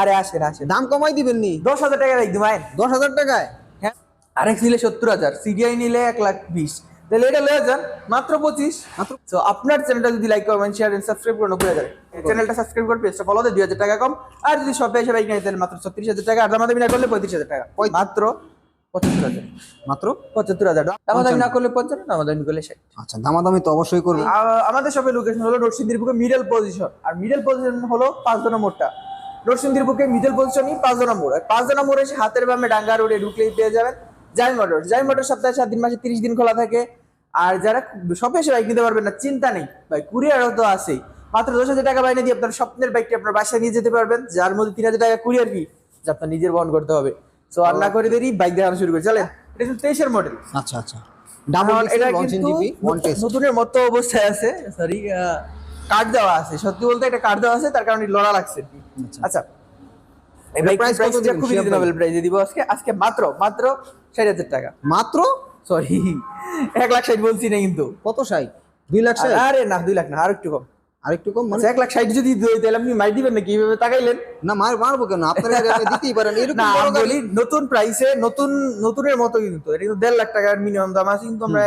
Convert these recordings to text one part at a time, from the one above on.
আরে আসেন আসেন। দাম কমাই দিবেন নি দশ হাজার টাকা রাখি ভাই। দশ হাজার টাকায়? হ্যাঁ। আরেক নিলে সত্তর হাজার সিডিআই নিলে এক লাখ বিশ। তাহলে এটা লয়ে যান মাত্র পঁচিশ। মাত্র তো আপনার চ্যানেলটা যদি লাইক করবেন শেয়ার এন্ড সাবস্ক্রাইব করে নব্বই হাজার চ্যানেলটা সাবস্ক্রাইব করে পেজটা ফলো দুই হাজার টাকা কম। আর যদি সবাই এসে বাইক নেয় তাহলে মাত্র ছত্রিশ হাজার টাকা। আর দামাদামি না করলে পঁয়ত্রিশ হাজার টাকা। মাত্র পঁচাত্তর হাজার। মাত্র? পঁচাত্তর হাজার। দামাদামি না করলে পঞ্চান্ন দামাদামি করলে ষাট। আচ্ছা দামাদামি তো অবশ্যই করবে আমাদের শপের লোকেশন হলো নরসিংদীর বুকে মিডল পজিশন আর মিডল পজিশন হলো পাঁচ নম্বরটা নরসিংদীর বুকে মিডল পজিশনই পাঁচ নম্বর আর পাঁচ নম্বর এসে হাতের বামে ডাঙ্গা রোডে ঢুকলেই পেয়ে যাবেন জাই মোটর জাই মোটর সপ্তাহে সাত দিন মাসে তিরিশ দিন খোলা থাকে। আর যারা শপে এসে বাইক নিতে পারবেন না চিন্তা নেই। ভাই কুরিয়ারও তো আছেই। মাত্র দশ হাজার টাকা বাইনে দিয়ে আপনার স্বপ্নের বাইকটি আপনার বাসায় নিয়ে যেতে পারবেন। যার মধ্যে তিন হাজার টাকা কুরিয়ার ফি যা আপনার নিজের বহন করতে হবে। তো আর না করে দেরি বাইক দেখানো শুরু করে। চলেন এটা কিন্তু তেইশের মডেল আচ্ছা আচ্ছা। ডাবল এটা কিন্তু নতুনের মতো অবস্থায় আছে। সরি কার্ড দেওয়া আছে। সত্যি বলতে এটা কার্ড দেওয়া আছে তার কারণে লড়া লাগছে। আচ্ছা। এই এটার কত? খুবই রিজনেবল প্রাইসে দিব আজকে। আজকে মাত্র মাত্র ষাট হাজার টাকা। মাত্র? সরি এক লাখ ষাট বলছি না কিন্তু। কত সাই দুই লাখ ষাট? আরে না দুই লাখ না আর একটু কম। একটু কম মানে? আচ্ছা, এক লাখ ষাট যদি দিই তাহলে আপনি মাই দিবেন নাকি? এইভাবে তাকাইলেন। না মার মারবো কেন? আপনারা দিতেই পারেন। এরকম না বলি নতুন প্রাইসে নতুন নতুনের মতো কিন্তু। এটা কিন্তু দেড় লাখ টাকার মিনিমাম দাম আছে কিন্তু আমরা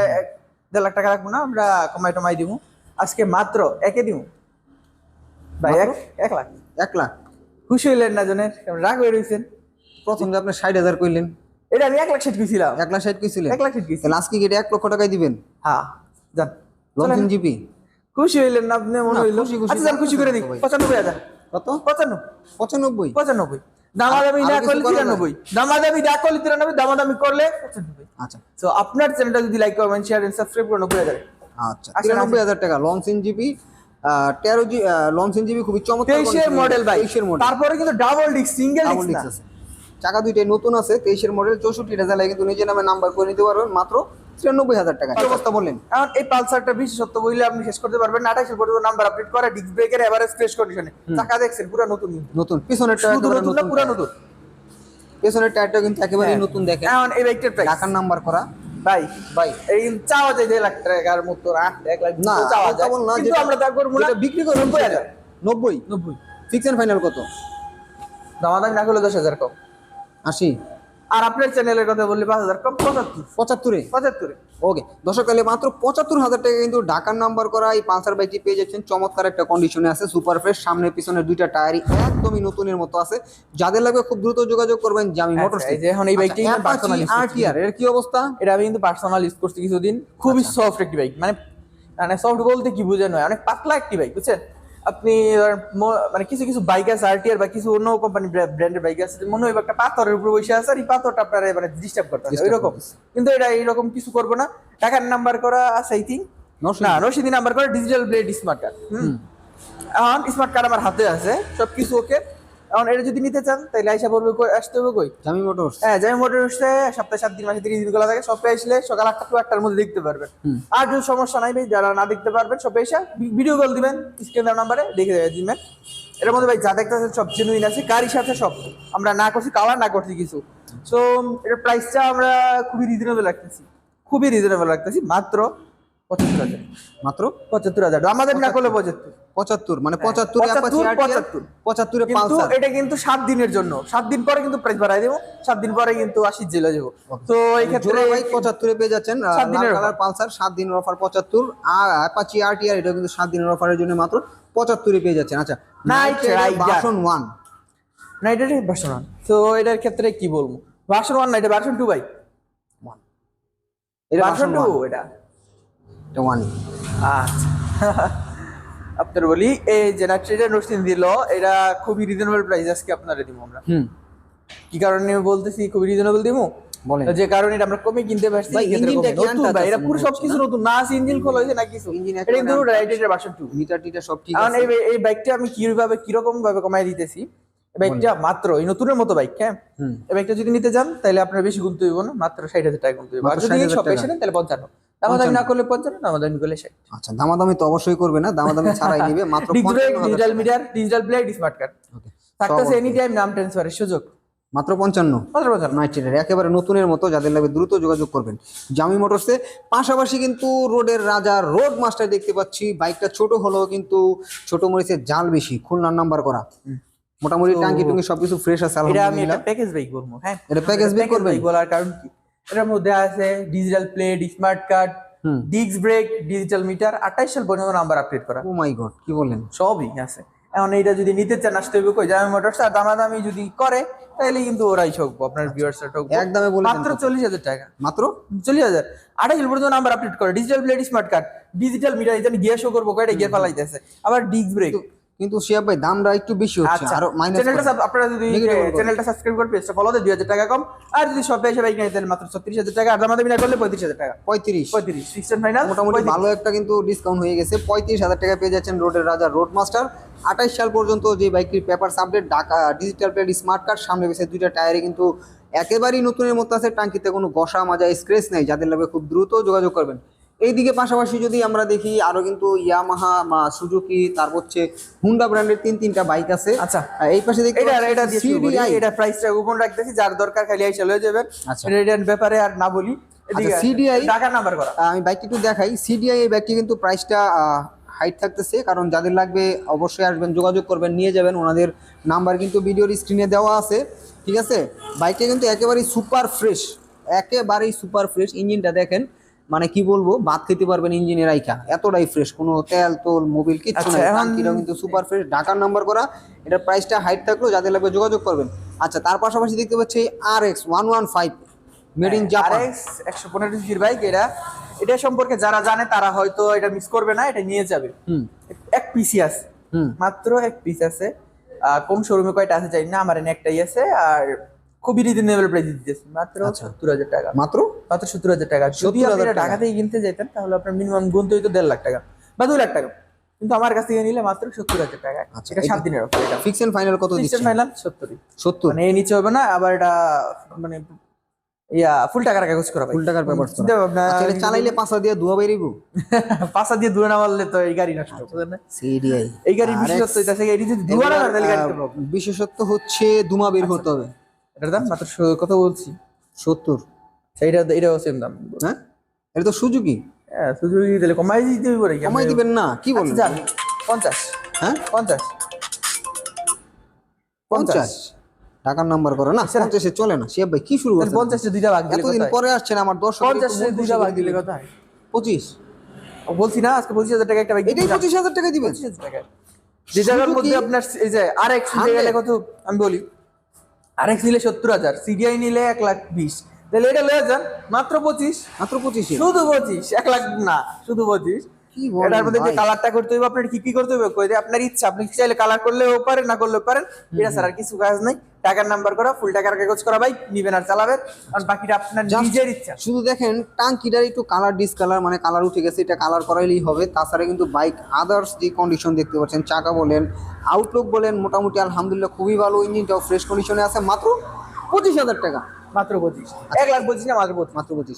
দেড় লাখ টাকা রাখব না আমরা কমাই টমাই দিব। আজকে মাত্র একে দিব ভাই এক এক লাখ। এক লাখ। খুশি হইলেন না জনের রাগ হয়ে রয়েছেন প্রথম যে আপনি ষাট হাজার কইলেন। এটা আমি এক লাখ ষাট কিছিলাম এক লাখ ষাট কিছিলেন এক লাখ ষাট তাহলে আজকে কি এটা এক লক্ষ টাকায় দিবেন? হ্যাঁ যান। Launching G. খুশি হইলেন না আপনি? মনে হইল। খুশি, খুশি আচ্ছা যান খুশি করে দিই। পঁচানব্বই হাজার। কত? পঁচানব্বই। পঁচানব্বই? পঁচানব্বই। দামাদামি না করলে করা তিরানব্বই। দামাদামি না করলে তিরানব্বই দামাদামি করলে পঁচানব্বই। আচ্ছা। তো আপনার চ্যানেলটা যদি লাইক করবেন শেয়ার এন্ড সাবস্ক্রাইব করে নব্বই হাজার। আচ্ছা তিরানব্বই হাজার টাকা লঞ্চিং জিবি তেরো জি লঞ্চিং জিবি খুবই চমৎকার তেইশের মডেল ভাই। তেইশের মডেল তারপরে কিন্তু double disc single disc disc আছে। চাকা দুইটাই নতুন আছে তেইশের মডেল চৌষট্টি কিন্তু নিজের নামে নাম্বার করে নিতে পারবেন মাত্র তিরানব্বই হাজার টাকা অবস্থা বললেন? এখন এই পালসারটা বিশেষত্ব বললে আপনি শেষ করতে পারবেন না আঠাশের পর্যন্ত নাম্বার আপডেট করে ডিস্ক ব্রেকের এভারেজ ফ্রেশ কন্ডিশনে চাকা দেখছেন পুরো নতুন। নতুন। পিছনের পুরো নতুন। পেছনের টায়ারটা কিন্তু একেবারেই হ্যাঁ। নতুন দেখেন। এখন এই বাইকটার প্রাইস ঢাকার নাম্বার করা। ভাই ভাই এই চাওয়া যায় দেড় লাখ টাকার মতো না এক লাখ না, চাওয়া যায়। না, কিন্তু আমরা তা করব না বিক্রি করব নব্বই হাজার। নব্বই। নব্বই। ফিক্স এন্ড ফাইনাল কত? দামাদামি না করলে দশ হাজার কম। আশি। আর আপনার চ্যানেলের কথা বললে পাঁচ হাজার কম পঁচাত্তর। পঁচাত্তরে? পঁচাত্তরে। ওকে দর্শক তাহলে মাত্র পঁচাত্তর হাজার টাকা কিন্তু ঢাকার নাম্বার করা এই পালসার বাইকটি পেয়ে যাচ্ছেন। চমৎকার একটা কন্ডিশনে আছে সুপার ফ্রেশ সামনে পিছনে দুইটা টায়ারই একদমই নতুনের মতো আছে। যাদের লাগবে খুব দ্রুত যোগাযোগ করবেন জামি আচ্ছা, যে এখন এই বাইকটি। আরটিআর এর কি অবস্থা? এটা আমি কিন্তু পার্সোনাল ইউজ করছি কিছুদিন। খুবই আচ্ছা। সফট একটি বাইক মানে মানে সফট বলতে কি বোঝানো হয় অনেক পাতলা একটি বাইক বুঝছেন? আপনি মানে কিছু কিছু বাইক আছে আরটিআর বা কিছু অন্য কোম্পানি ব্র্যান্ডের বাইক আছে মনে হয় একটা পাথরের উপর বসে আছে আর এই পাথরটা আপনার মানে ডিস্টার্ব করতে হবে এরকম কিন্তু এটা এইরকম কিছু করব না। টাকার নাম্বার করা আছে আই থিঙ্ক না রশিদি নাম্বার করা ডিজিটাল ব্লেড স্মার্ট কার্ড এখন স্মার্ট কার্ড আমার হাতে আছে সব কিছু ওকে এখন এটা যদি নিতে চান তাহলে আইসা পড়বে আসতে হবে কই? জামি মোটরস হ্যাঁ যাই মোটর সপ্তাহে সাত দিন মাসে তিরিশ দিন খোলা থাকে সপ্তাহে আসলে সকাল আটটা টু আটটার মধ্যে দেখতে পারবেন। আর যদি সমস্যা নাই ভাই যারা না দেখতে পারবেন সবাই এসে ভিডিও কল দিবেন স্ক্রিন নাম্বারে দেখে দিবেন। এর মধ্যে ভাই যা দেখতেছেন সব জেনুইন আছে গাড়ির সাথে সব। আমরা না করছি কালার না করছি কিছু। সো এটার প্রাইসটা আমরা খুবই রিজনেবল রাখতেছি। খুবই রিজনেবল রাখতেছি মাত্র পঁচাত্তর হাজার। মাত্র পঁচাত্তর হাজার। আমাদের না করলে পঁচাত্তর। পঁচাত্তর মানে পঁচাত্তর পঁচাত্তর, পঁচাত্তর। কিন্তু এটা কিন্তু সাত দিনের জন্য। সাত দিন পরে কিন্তু প্রাইস বাড়াই দেবো। সাত দিন পরে কিন্তু আশি জেলে যাব। তো এই ক্ষেত্রে পঁচাত্তরে পেয়ে যাচ্ছেন সাত দিনের কালার পালসার সাত দিনের অফার পঁচাত্তর। আর অ্যাপাচি আরটিআর এটা কিন্তু সাত দিনের অফারের জন্য মাত্র পঁচাত্তরে পেয়ে যাচ্ছেন। আচ্ছা Rider। ভার্সন ওয়ান না এটা ভার্সন ওয়ান তো এটার ক্ষেত্রে কি বলব? ভার্সন ওয়ান না এটা ভার্সন টু ভাই? এটা ভার্সন ভার্সন টু এটা। এটা ওয়ান আচ্ছা। আপনার বলি এই নসিন দিল এটা খুবই রিজনেবল প্রাইস আজকে আপনারা দিব আমরা। হুম। কি কারণে বলতেছি খুবই রিজনেবল দিব বলেন। যে কারণে এটা আমরা কমে কিনতে পারছি নতুন ভাই এটা পুরো সবকিছু নতুন না ইঞ্জিন খোলা হয়েছে না কিছু? ইঞ্জিন এটা কিন্তু একেবারে রাইডের ভার্সন টু মিটার টিটার সব ঠিক আছে। এই এই বাইকটা আমি কীভাবে কীরকম ভাবে কমাই দিতেছি? বাইকটা মাত্র এই নতুনের মতো বাইক হ্যাঁ? এই বাইকটা যদি নিতে চান তাহলে আপনার বেশি গুনতে হইব না মাত্র ষাট হাজার টাকা গুনতে হইব। আর যদি সব নেন তাহলে পঞ্চান্ন। দামাদামি না করলে পঞ্চান্ন দামাদামি করলে ষাট। আচ্ছা দামাদামি তো অবশ্যই করবে না দামাদামি ছাড়াই নিবে মাত্র digital meter digital plate smart card থাকতেছে এনি টাইম নাম ট্রান্সফারের সুযোগ। মাত্র পঞ্চান্ন। মাত্র পঞ্চান্ন। একেবারে নতুনের মতো যাদের লাগবে দ্রুত যোগাযোগ করবেন। জামি মোটরসে পাশাপাশি কিন্তু রোডের রাজা রোড মাস্টার দেখতে পাচ্ছি। বাইকটা ছোট হলেও কিন্তু ছোট মরিচের জাল বেশি খুলনার নাম্বার করা। মোটামুটি টাঙ্কি টুঙ্কি সবকিছু ফ্রেশ আছে এটা আমি একটা প্যাকেজ বাইক করব হ্যাঁ। এটা bike করবেন? বলার কারণ কি? এটার মধ্যে আছে digital plate smart card disc brake digital meter আঠাইশ সাল পর্যন্ত নাম্বার আপডেট করা। ও মাই গড কি বলেন? সবই আছে। এখন এইটা যদি নিতে চান আসতে হবে কই? জামি মোটরস আর দামাদামি যদি করে তাহলে কিন্তু ওরাই ঠকবো আপনার ভিউয়ার্সরা ঠকবো। একদমে বলে মাত্র? চল্লিশ হাজার টাকা। মাত্র? চল্লিশ হাজার। আঠাশ সাল পর্যন্ত নাম্বার আপডেট করে। Digital plate smart card digital meter এটা গিয়ার শো করব কয়টা গিয়ার পালাইতেছে আবার ডিস্ক ব্রেক কিন্তু- শিয়াব ভাই দামটা একটু বেশি হচ্ছে আরও মাইনাস চ্যানেলটা আপনারা যদি চ্যানেলটা সাবস্ক্রাইব করে। পেজটা ফলো দেয় দুই হাজার টাকা কম। আর যদি সব এসে বাইক নেয় তাহলে মাত্র ছত্রিশ হাজার টাকা আর দামাদামি না করলে পঁয়ত্রিশ হাজার টাকা। পঁয়ত্রিশ। পঁয়ত্রিশ ফিক্সড ফাইনাল মোটামুটি ভালো একটা কিন্তু ডিসকাউন্ট হয়ে গেছে। পঁয়ত্রিশ হাজার টাকা পেয়ে যাচ্ছেন রোডের রাজা রোড মাস্টার আঠাইশ সাল পর্যন্ত যে বাইকটির paper update Dhaka digital plate smart card সামনে পেছে দুইটা টায়ারে কিন্তু একেবারেই নতুনের মতো আছে। টাঙ্কিতে কোনো ঘষা মাজা স্ক্রেচ নেই। যাদের লাগবে খুব দ্রুত যোগাযোগ করবেন। এইদিকে পাশাপাশি যদি আমরা দেখি আরও কিন্তু ইয়ামাহা বা সুজুকি তারপর হচ্ছে হুন্ডা ব্র্যান্ডের তিন তিনটা বাইক আছে। আচ্ছা। এই পাশে দেখি এটা এটা। এটা প্রাইসটা গোপন রাখতেছি যার দরকার খালি আইসা চলে যাবেন। আচ্ছা। এটার ব্যাপারে আর না বলি। আচ্ছা, CDI টাকা নাম্বার করা। আমি বাইকটি একটু দেখাই। সিডিআই এই বাইকটি কিন্তু প্রাইসটা হাইট থাকতেছে কারণ যাদের লাগবে অবশ্যই আসবেন যোগাযোগ করবেন নিয়ে যাবেন। ওনাদের নাম্বার কিন্তু ভিডিওর স্ক্রিনে দেওয়া আছে ঠিক আছে? বাইকটা কিন্তু একেবারেই সুপার ফ্রেশ একেবারেই সুপার ফ্রেশ ইঞ্জিনটা দেখেন মানে কি বলব ভাত খেতে পারবেন ইঞ্জিনের আইকা। এতটাই ফ্রেশ কোনো তেল তোল মোবিল কিচ্ছু আচ্ছা, নাই। কিন্তু সুপার ফ্রেশ ঢাকার নাম্বার করা এটার প্রাইসটা হাইট থাকলেও যাদের লাগবে যোগাযোগ করবেন। আচ্ছা তার পাশাপাশি দেখতে পাচ্ছি R X one one five made in Japan RX 115 সিসির বাইক এটা। এটা সম্পর্কে যারা জানে তারা হয়তো এটা মিস করবে না এটা নিয়ে যাবে। হুম। এক পিসি আছে। মাত্র এক পিস আছে। কোন শোরুমে কয়টা আছে জানি না আমার একটাই আছে। আর খুবই রিজনেবল প্রাইস দিতেছি মাত্র আচ্ছা। সত্তর হাজার টাকা। মাত্র? মাত্র সত্তর হাজার টাকা। যদি 70,000 আপনি এটা টাকা। ঢাকা থেকে কিনতে যেতেন তাহলে আপনার মিনিমাম গুনতে হইতো দেড় লাখ টাকা বা দুই লাখ টাকা। কিন্তু আমার কাছ থেকে নিলে মাত্র সত্তর হাজার টাকা। আচ্ছা, এটা এটা- সাত দিনের অফার এটা। ফিক্স এন্ড ফাইনাল কত দিচ্ছেন? ফাইনাল সত্তরই। সত্তর? মানে এই নিচে হবে না আবার এটা মানে ইয়া ফুল টাকার কাগজ করা ফুল টাকার চিন্তা ভাবনা আচ্ছা এটা চালাইলে পাঁচা দিয়ে ধোয়া বেরিব পাশা দিয়ে দূরে না মারলে তো এই গাড়ি নষ্ট বুঝলেন না? সিডিআই। এই গাড়ির বিশেষত্ব হইতাছে এই যদি ধোয়া না তাহলে গাড়িতে বিশেষত্ব হচ্ছে দুমা বের। হতে হবে। এটার দাম? মাত্র কত বলছি? সত্তর। আচ্ছা, এটা এটাও সেম দাম। হ্যাঁ? এটা তো সুজুকি। হ্যাঁ শুধু দিলে কমাই দিতে হইব রে কমাই দিবেন না কি বলেন জান পঞ্চাশ। হ্যাঁ? পঞ্চাশ। পঞ্চাশ। টাকার নাম্বার করো না? পঞ্চাশে চলে না? শিয়াব ভাই কি শুরু তাহলে করছেন? পঞ্চাশে দুইটা ভাগ এতদিন পরে আসছেন আমার দর্শক পঞ্চাশে দুইটা ভাগ দিলে হয়? পঁচিশ। ও বলছি না আজকে পঁচিশ হাজার টাকা একটা এটাই পঁচিশ হাজার টাকা দিবেন। পঁচিশ হাজার টাকা যে জায়গার মধ্যে আপনার এই যে আর নিতে গেলে কত আমি বলি আর এক্স নিলে সত্তর হাজার সিডিআই নিলে এক লাখ বিশ। তাহলে এটা লয়ে যান মাত্র পঁচিশ। মাত্র পঁচিশ। শুধু পঁচিশ এক লাখ না শুধু পঁচিশ। এটার মধ্যে যে কালারটা করতে হবে আপনার কি কি করতে হবে কই আপনার ইচ্ছা আপনি চাইলে কালার করলেও পারেন না করলেও পারেন। এটা স্যার আর কিছু কাজ নাই। টাকার নাম্বার করা ফুল টাকার কাগজ করা ভাই নিবেন আর চালাবেন। আর বাকিটা আপনার নিজের ইচ্ছা। শুধু দেখেন টাঙ্কিটার একটু কালার ডিসকালার মানে কালার উঠে গেছে এটা কালার করাইলেই হবে। তাছাড়া কিন্তু বাইক আদার্স যে কন্ডিশন দেখতে পাচ্ছেন চাকা বলেন আউটলুক বলেন মোটামুটি আলহামদুলিল্লাহ খুবই ভালো ইঞ্জিনটাও ফ্রেশ কন্ডিশনে আছে মাত্র পঁচিশ হাজার টাকা। মাত্র পঁচিশ। এক লাখ পঁচিশ না মাত্র পঁচিশ। মাত্র পঁচিশ।